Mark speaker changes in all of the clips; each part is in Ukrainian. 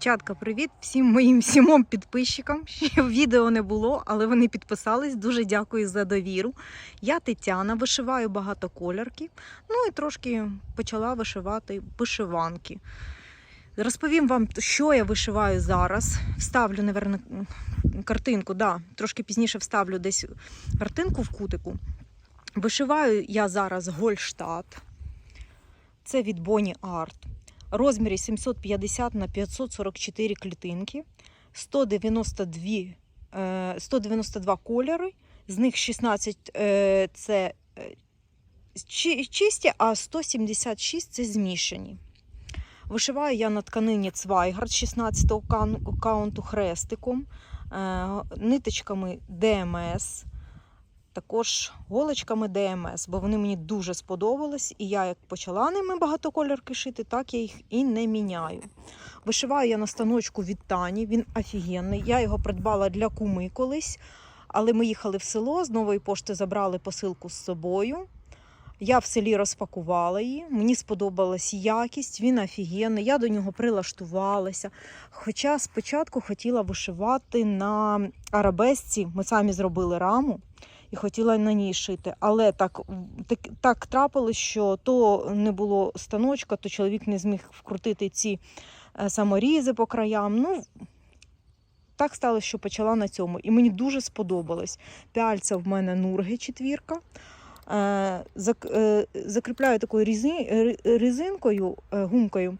Speaker 1: Дівчатка, привіт всім моїм сімом підписчикам. Ще відео не було, але вони підписались. Дуже дякую за довіру. Я Тетяна, вишиваю багатоколірки. Ну і трошки почала вишивати вишиванки. Розповім вам, що я вишиваю зараз. Вставлю, напевно, картинку. Да, трошки пізніше вставлю десь картинку в кутику. Вишиваю я зараз Гольштадт. Це від Bonnie Art розмірі 750 на 544 клітинки, 192, е, 192 кольори, з них 16 е, це е, чисті, а 176 це змішані. Вишиваю я на тканині Цвайгард 16-го каунту хрестиком, е, ниточками ДМС, також голочками ДМС, бо вони мені дуже сподобались, і я як почала ними багатоколірки шити, так я їх і не міняю. Вишиваю я на станочку від Тані, він офігенний. Я його придбала для куми колись, але ми їхали в село, з нової пошти забрали посилку з собою. Я в селі розпакувала її, мені сподобалась якість, він офігенний, я до нього прилаштувалася. Хоча спочатку хотіла вишивати на арабесці, ми самі зробили раму і хотіла на ній шити. Але так, так, так трапилось, що то не було станочка, то чоловік не зміг вкрутити ці е, саморізи по краям. Ну, так сталося, що почала на цьому. І мені дуже сподобалось. Пяльця в мене нурги четвірка. Е, е, Закріпляю такою різи- ри- резинкою, е, гумкою.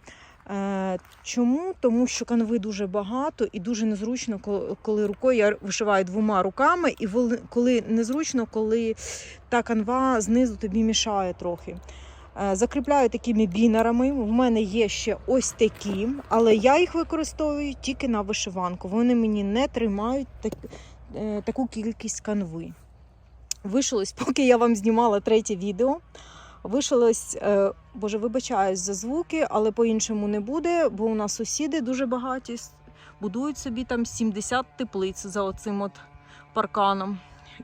Speaker 1: Е, Чому? Тому що канви дуже багато і дуже незручно, коли рукою я вишиваю двома руками, і коли незручно, коли та канва знизу тобі мішає трохи. Е, Закріпляю такими бінерами. В мене є ще ось такі, але я їх використовую тільки на вишиванку. Вони мені не тримають так, е, таку кількість канви. Вишилось, поки я вам знімала третє відео. Вишилось, е, боже, вибачаюсь за звуки, але по-іншому не буде, бо у нас сусіди дуже багаті, будують собі там 70 теплиць за оцим от парканом.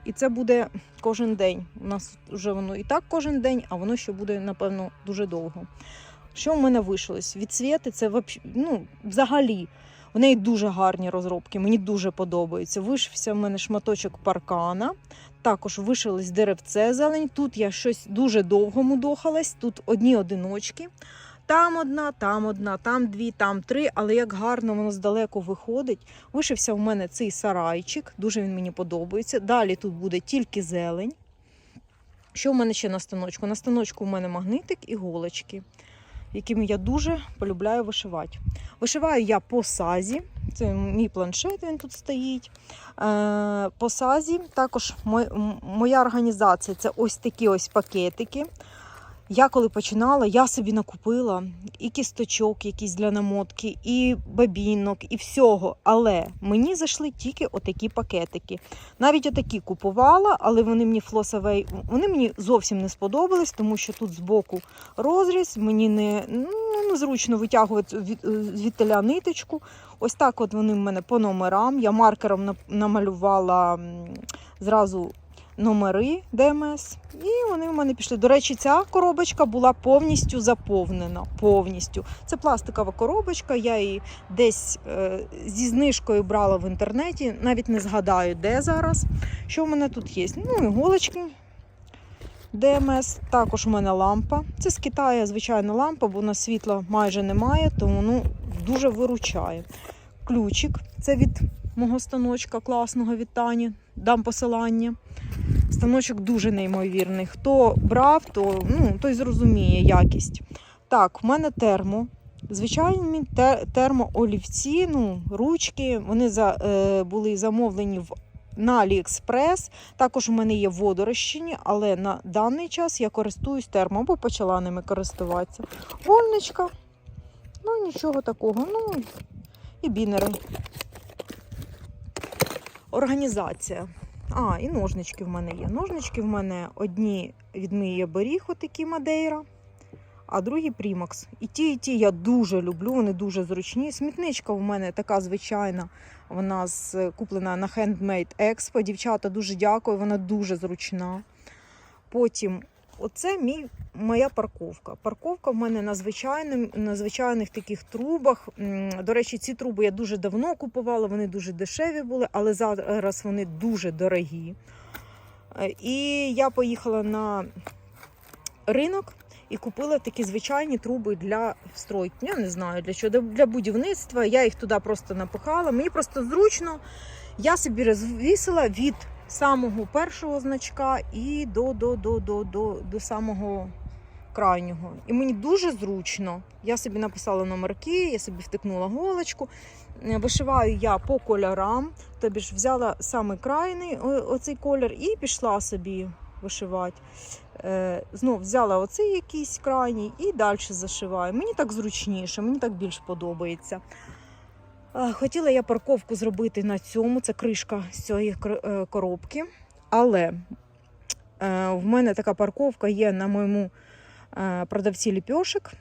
Speaker 1: І це буде кожен день. У нас вже воно і так кожен день, а воно ще буде, напевно, дуже довго. Що в мене вишилось? Відсвіти це ну, взагалі. В неї дуже гарні розробки, мені дуже подобається. Вишився в мене шматочок паркана, також вишилось деревце зелень. Тут я щось дуже довго мудохалась, тут одні одиночки. Там одна, там одна, там дві, там три, але як гарно воно здалеку виходить. Вишився в мене цей сарайчик, дуже він мені подобається. Далі тут буде тільки зелень. Що в мене ще на станочку? На станочку у мене магнитик і голочки, якими я дуже полюбляю вишивати. Вишиваю я по сазі. Це мій планшет, він тут стоїть. Е, по сазі також моя організація це ось такі ось пакетики. Я коли починала, я собі накупила і кісточок якісь для намотки, і бабінок, і всього. Але мені зайшли тільки отакі пакетики. Навіть отакі купувала, але вони мені флосовей, вони мені зовсім не сподобались, тому що тут збоку розріз, мені не ну, незручно витягувати від, звідтиля ниточку. Ось так от вони в мене по номерам. Я маркером намалювала зразу номери ДМС, і вони в мене пішли. До речі, ця коробочка була повністю заповнена. Повністю. Це пластикова коробочка. Я її десь е, зі знижкою брала в інтернеті. Навіть не згадаю, де зараз. Що в мене тут є? Ну, іголочки. ДМС, також у мене лампа. Це з Китаю звичайна лампа, бо на світла майже немає, тому ну, дуже виручає. Ключик це від мого станочка класного від Тані. Дам посилання. Станочок дуже неймовірний. Хто брав, то, ну, той зрозуміє якість. Так, в мене термо. Звичайні те- термоолівці, ну, ручки, вони за, е, були замовлені в, на AliExpress. Також у мене є водорозчині, але на даний час я користуюсь термо, бо почала ними користуватися. Вольничка, ну нічого такого. Ну, і бінери. Організація. А, і ножнички в мене є. Ножнички в мене одні від Мія Беріг, отакі Мадейра, а другі Примакс. І ті, і ті я дуже люблю, вони дуже зручні. Смітничка в мене така звичайна, вона куплена на Handmade Expo. Дівчата, дуже дякую, вона дуже зручна. Потім оце мій, моя парковка. Парковка в мене на, звичайним, на звичайних таких трубах. До речі, ці труби я дуже давно купувала, вони дуже дешеві були, але зараз вони дуже дорогі. Е, І я поїхала на ринок і купила такі звичайні труби для стройки. Я не знаю для чого, для будівництва. Я їх туди просто напихала. Мені просто зручно. Я собі розвісила від самого першого значка і до, до, до, до, до, до самого крайнього. І мені дуже зручно. Я собі написала номерки, я собі втикнула голочку. Е, Вишиваю я по кольорам, тобі ж взяла саме крайний оцей колір і пішла собі вишивати. Е, знов взяла оцей якийсь крайній і далі зашиваю. Мені так зручніше, мені так більш подобається. Хотіла я парковку зробити на цьому, це кришка з цієї е, коробки. Але е, в мене така парковка є на моєму е, продавці ліпьошек.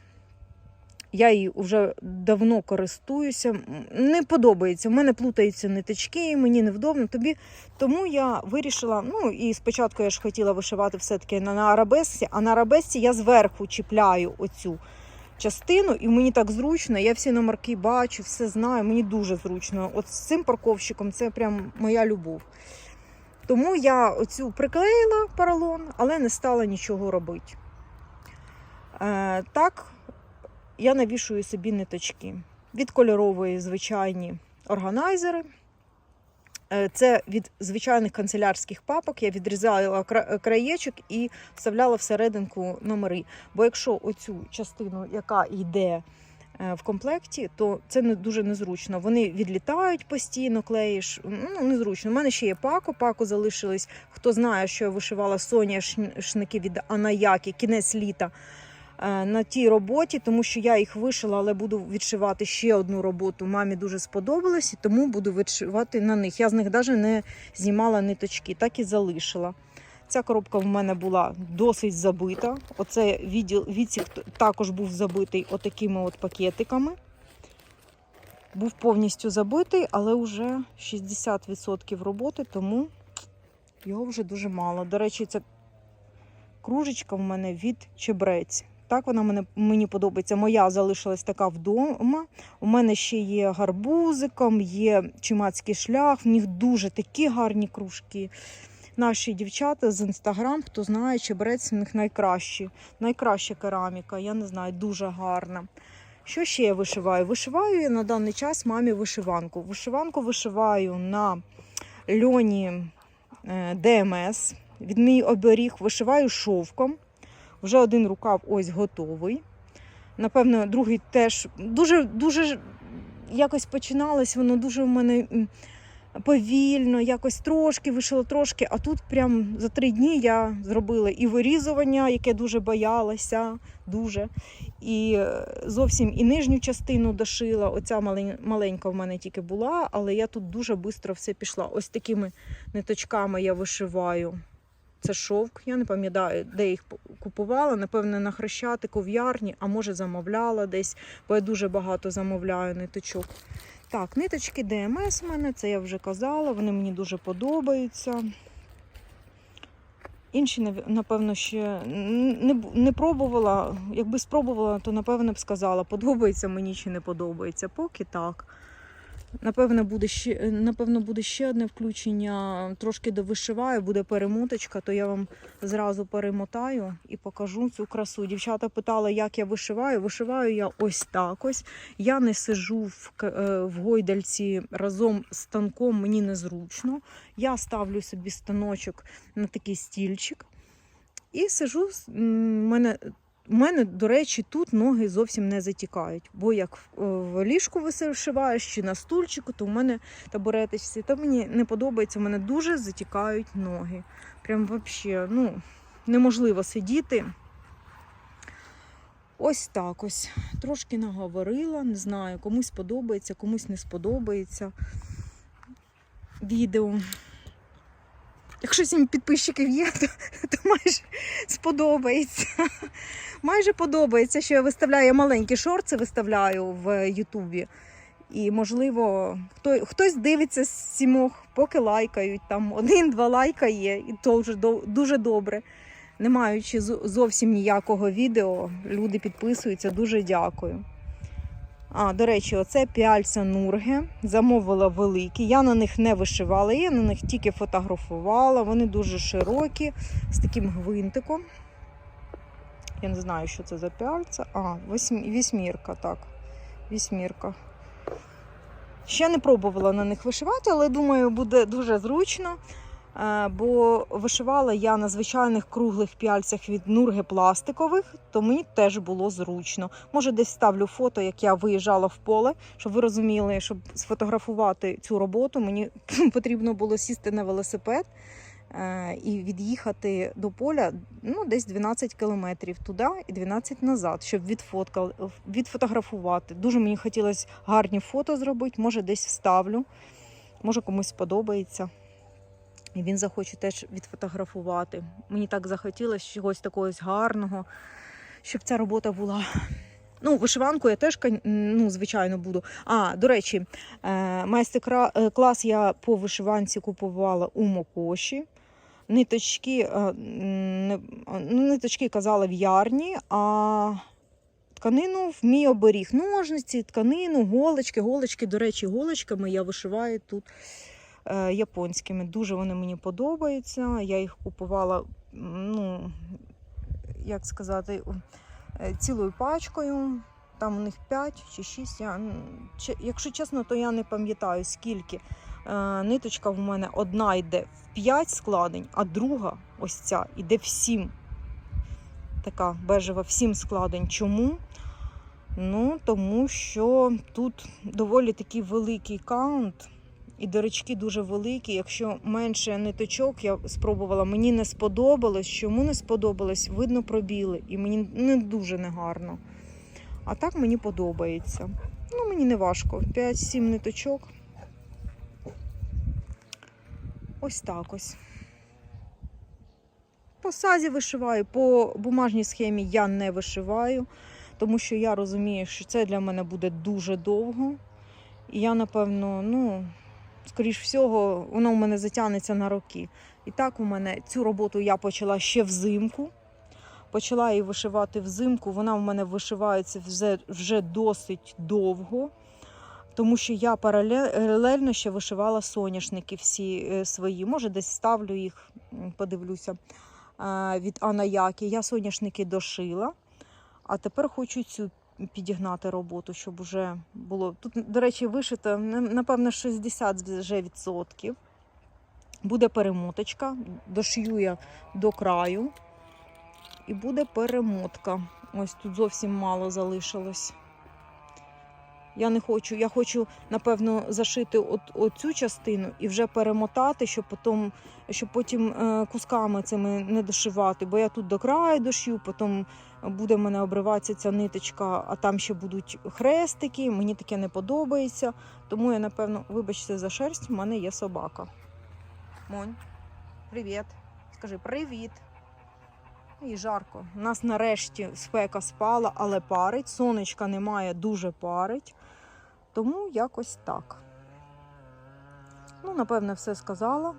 Speaker 1: Я її вже давно користуюся. Не подобається. У мене плутаються ниточки, мені невдобно. Тобі тому я вирішила. Ну і спочатку я ж хотіла вишивати все-таки на арабесці, а на арабесці я зверху чіпляю оцю частину, і мені так зручно. Я всі номерки бачу, все знаю. Мені дуже зручно. От з цим парковщиком це прям моя любов. Тому я оцю приклеїла поролон, але не стала нічого робити. Е, так, я навішую собі ниточки. Від кольорової звичайні органайзери. Е, Це від звичайних канцелярських папок. Я відрізала краєчок і вставляла всерединку номери. Бо якщо оцю частину, яка йде е, в комплекті, то це не дуже незручно. Вони відлітають постійно, клеїш. Ну, незручно. У мене ще є пако. Пако залишились. Хто знає, що я вишивала соняшники від Анаяки, кінець літа на тій роботі, тому що я їх вишила, але буду відшивати ще одну роботу. Мамі дуже сподобалось, і тому буду відшивати на них. Я з них навіть не знімала ниточки, так і залишила. Ця коробка в мене була досить забита. Оце відділ відсік також був забитий отакими от пакетиками. Був повністю забитий, але вже 60% роботи, тому його вже дуже мало. До речі, ця кружечка в мене від чебрець. Так вона мене, мені подобається. Моя залишилась така вдома. У мене ще є гарбузиком, є чумацький шлях. В них дуже такі гарні кружки. Наші дівчата з інстаграм, хто знає, чебрець в них найкращі. Найкраща кераміка, я не знаю, дуже гарна. Що ще я вишиваю? Вишиваю я на даний час мамі вишиванку. Вишиванку вишиваю на льоні е, ДМС. Від мій оберіг вишиваю шовком. Вже один рукав ось готовий. Напевно, другий теж дуже, дуже якось починалось, воно дуже в мене повільно, якось трошки вишила трошки, а тут прям за три дні я зробила і вирізування, яке дуже боялася, дуже. І е, зовсім і нижню частину дошила. Оця маленька в мене тільки була, але я тут дуже швидко все пішла. Ось такими ниточками я вишиваю. Це шовк. Я не пам'ятаю, де їх купувала. Напевне, на хрещатику в ярні, а може замовляла десь, бо я дуже багато замовляю ниточок. Так, ниточки ДМС у мене, це я вже казала, вони мені дуже подобаються. Інші, напевно, ще не, не пробувала. Якби спробувала, то напевно б сказала, подобається мені чи не подобається. Поки так. Напевно, буде ще, напевно, буде ще одне включення. Трошки довишиваю, буде перемоточка, то я вам зразу перемотаю і покажу цю красу. Дівчата питали, як я вишиваю. Вишиваю я ось так ось. Я не сижу в, е, в гойдальці разом з станком, мені незручно. Я ставлю собі станочок на такий стільчик і сижу. м, мене у мене, до речі, тут ноги зовсім не затікають. Бо як в- в ліжку вишиваєш чи на стульчику, то в мене табуреточці, то мені не подобається, у мене дуже затікають ноги. Прям взагалі, ну, неможливо сидіти. Ось так ось. Трошки наговорила, не знаю, комусь подобається, комусь не сподобається відео. Якщо сім підписчиків є, то, то майже сподобається. Майже подобається, що я виставляю я маленькі шорти, виставляю в Ютубі. І, можливо, хто, хтось дивиться з сімох, поки лайкають. Там один-два лайка є, і то вже дуже добре. не маючи зовсім ніякого відео, люди підписуються. Дуже дякую. А, до речі, оце піальця Нурге. Замовила великі. Я на них не вишивала, я на них тільки фотографувала. Вони дуже широкі, з таким гвинтиком. Я не знаю, що це за піальця. А, вісьмірка, так. Вісьмірка. Ще не пробувала на них вишивати, але думаю, буде дуже зручно. Е, Бо вишивала я на звичайних круглих піальцях від нурги пластикових, то мені теж було зручно. Може, десь ставлю фото, як я виїжджала в поле, щоб ви розуміли, щоб сфотографувати цю роботу, мені потрібно було сісти на велосипед е, і від'їхати до поля ну, десь 12 кілометрів туди і 12 назад, щоб відфоткали, відфотографувати. Дуже мені хотілося гарні фото зробити, може, десь вставлю, може комусь сподобається. Він захоче теж відфотографувати. Мені так захотілося чогось такого гарного, щоб ця робота була. Ну, вишиванку я теж, ну, звичайно, буду. А, до речі, е, майстер-клас я по вишиванці купувала у Мокоші. Ниточки, е, ну, ниточки казала в ярні, а тканину в мій оберіг. Ножниці, тканину, голочки. Голочки, до речі, голочками я вишиваю тут е, японськими. Дуже вони мені подобаються. Я їх купувала, ну, як сказати, е, цілою пачкою. Там у них 5 чи 6. Я, якщо чесно, то я не пам'ятаю скільки. Е, Ниточка в мене одна йде в 5 складень, а друга, ось ця, йде в 7. Така бежева в 7 складень. Чому? Ну, тому що тут доволі такий великий каунт. І дирочки дуже великі. Якщо менше ниточок, я спробувала, мені не сподобалось. Чому не сподобалось? Видно пробіли, і мені не дуже негарно. А так мені подобається. Ну, мені не важко. 5-7 ниточок. Ось так ось. По сазі вишиваю, по бумажній схемі я не вишиваю, тому що я розумію, що це для мене буде дуже довго. І я, напевно, ну, скоріш всього, воно у мене затягнеться на роки. І так, у мене цю роботу я почала ще взимку. Почала її вишивати взимку. Вона у мене вишивається вже, вже досить довго, тому що я паралельно ще вишивала соняшники всі е, свої. Може, десь ставлю їх, подивлюся, е, від Анаяки. Я соняшники дошила, а тепер хочу цю підігнати роботу, щоб вже було. Тут, до речі, вишито, напевно, 60 вже відсотків. Буде перемоточка, дошью я до краю. І буде перемотка. Ось тут зовсім мало залишилось. Я не хочу, я хочу, напевно, зашити от, оцю частину і вже перемотати, щоб потім, щоб потім е, кусками цими не дошивати. Бо я тут до краю дошью, потім буде в мене обриватися ця ниточка, а там ще будуть хрестики. Мені таке не подобається. Тому я, напевно, вибачте за шерсть, в мене є собака. Монь, привіт. Скажи привіт. І жарко. У нас нарешті спека спала, але парить. Сонечка немає, дуже парить. Тому якось так. Ну, напевне, все сказала.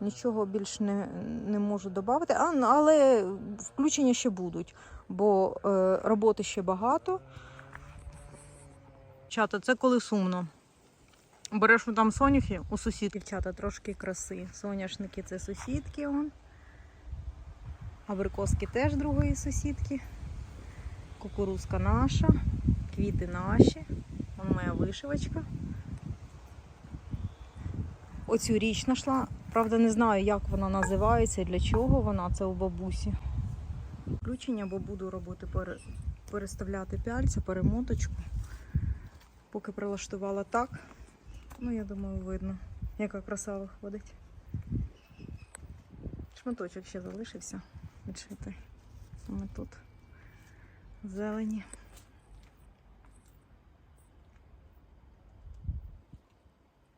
Speaker 1: Нічого більш не, не можу додати. Але включення ще будуть, бо е, роботи ще багато. Чата, це коли сумно. Береш там соняхи у сусідки. Дівчата трошки краси. Соняшники це сусідки. Абрикоски теж другої сусідки. Кукурузка наша, квіти наші. Вон моя вишивочка. Оцю річ знайшла. Правда, не знаю, як вона називається і для чого вона це у бабусі. Включення, бо буду робити переставляти пяльця, перемоточку. Поки прилаштувала так. Ну, я думаю, видно, яка краса виходить. Шматочок ще залишився відшити. Саме тут зелені.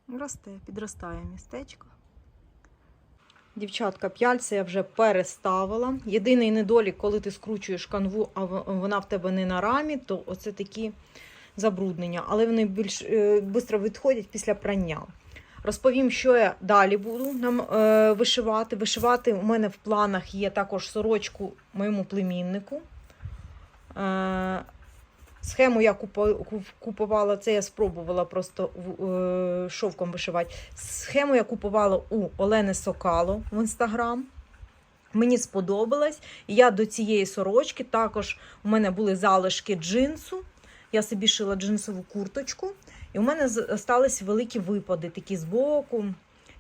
Speaker 1: Росте, підростає містечко. Дівчатка, п'яльця я вже переставила. Єдиний недолік, коли ти скручуєш канву, а вона в тебе не на рамі, то оце такі забруднення. Але вони більш швидко відходять після прання. Розповім, що я далі буду нам е, вишивати. Вишивати у мене в планах є також сорочку моєму племіннику. Е, схему я купувала, це я спробувала просто е, шовком вишивати. Схему я купувала у Олени Сокало в інстаграм. Мені сподобалось. Я до цієї сорочки також у мене були залишки джинсу. Я собі шила джинсову курточку. І у мене залишились великі випади такі збоку.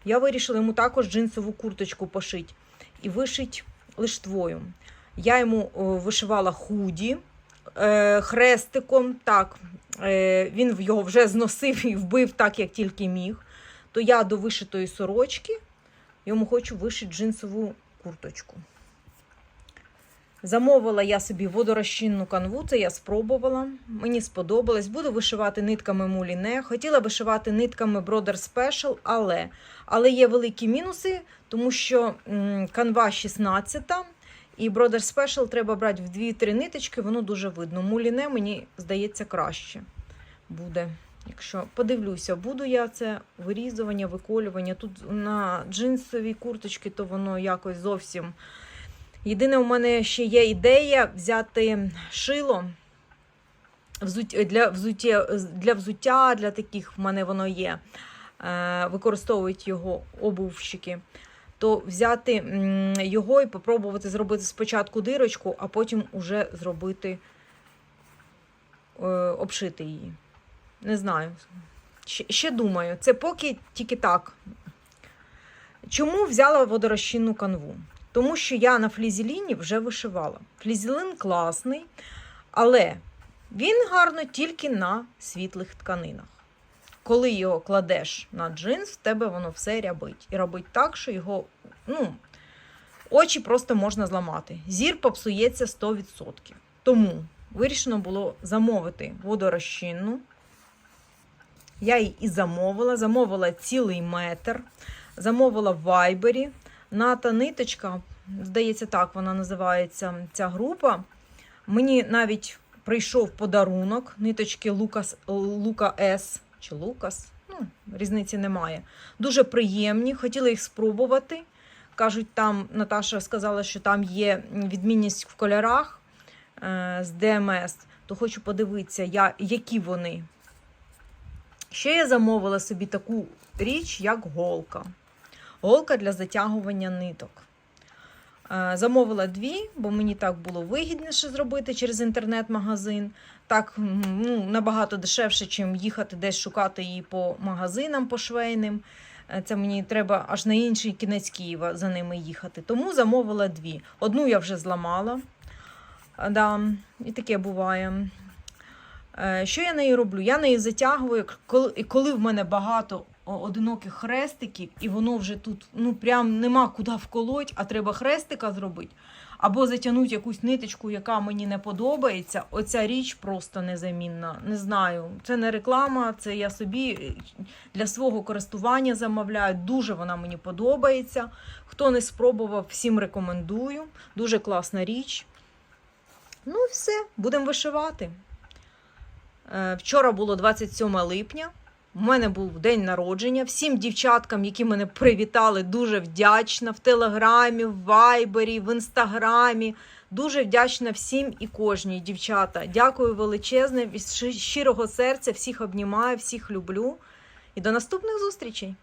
Speaker 1: Я вирішила йому також джинсову курточку пошити і вишити лиштвою. Я йому вишивала худі е, хрестиком. Так, е, він його вже зносив і вбив так, як тільки міг. То я до вишитої сорочки йому хочу вишити джинсову курточку. Замовила я собі водорозчинну канву, це я спробувала. Мені сподобалось. Буду вишивати нитками муліне. Хотіла вишивати нитками Brother Special, але, але є великі мінуси, тому що канва 16 і Brother Special треба брати в 2-3 ниточки, воно дуже видно. Муліне, мені здається, краще буде. Якщо подивлюся, буду я це вирізування, виколювання. Тут на джинсовій курточці, то воно якось зовсім. Єдине, у мене ще є ідея взяти шило для взуття, для взуття, для таких в мене воно є. Е, Використовують його обувщики. То взяти його і попробувати зробити спочатку дирочку, а потім уже зробити, е, обшити її. Не знаю. Ще, ще думаю, це поки тільки так. Чому взяла водорозчинну канву? Тому що я на флізеліні вже вишивала. Флізелін класний, але він гарно тільки на світлих тканинах. Коли його кладеш на джинс, в тебе воно все рябить. І робить так, що його ну, очі просто можна зламати. Зір попсується 100%. Тому вирішено було замовити водорозчинну. Я її і замовила. Замовила цілий метр. Замовила в Вайбері. Ната ниточка, здається, так вона називається ця група. Мені навіть прийшов подарунок ниточки Лукас, Лука С чи Лукас. Ну, різниці немає. Дуже приємні, хотіла їх спробувати. Кажуть, там Наташа сказала, що там є відмінність в кольорах е, з ДМС, то хочу подивитися, я, які вони. Ще я замовила собі таку річ, як голка. Голка для затягування ниток. Замовила дві, бо мені так було вигідніше зробити через інтернет-магазин. Так ну, набагато дешевше, ніж їхати десь шукати її по магазинам по швейним. Е, Це мені треба аж на інший кінець Києва за ними їхати. Тому замовила дві. Одну я вже зламала. Е, Да, і таке буває. Е, Що я нею роблю? Я нею затягую, коли, в мене багато одиноких хрестиків, і воно вже тут ну прям нема куди вколоть, а треба хрестика зробити. Або затягнути якусь ниточку, яка мені не подобається. Оця річ просто незамінна. Не знаю. Це не реклама, це я собі е, для свого користування замовляю. Дуже вона мені подобається. Хто не спробував, всім рекомендую. Дуже класна річ. Ну все, будемо вишивати. Е, Вчора було 27 липня. У мене був день народження. Всім дівчаткам, які мене привітали, дуже вдячна в Телеграмі, в Вайбері, в Інстаграмі. Дуже вдячна всім і кожній, дівчата. Дякую величезне від щирого серця. Всіх обнімаю, всіх люблю. І до наступних зустрічей!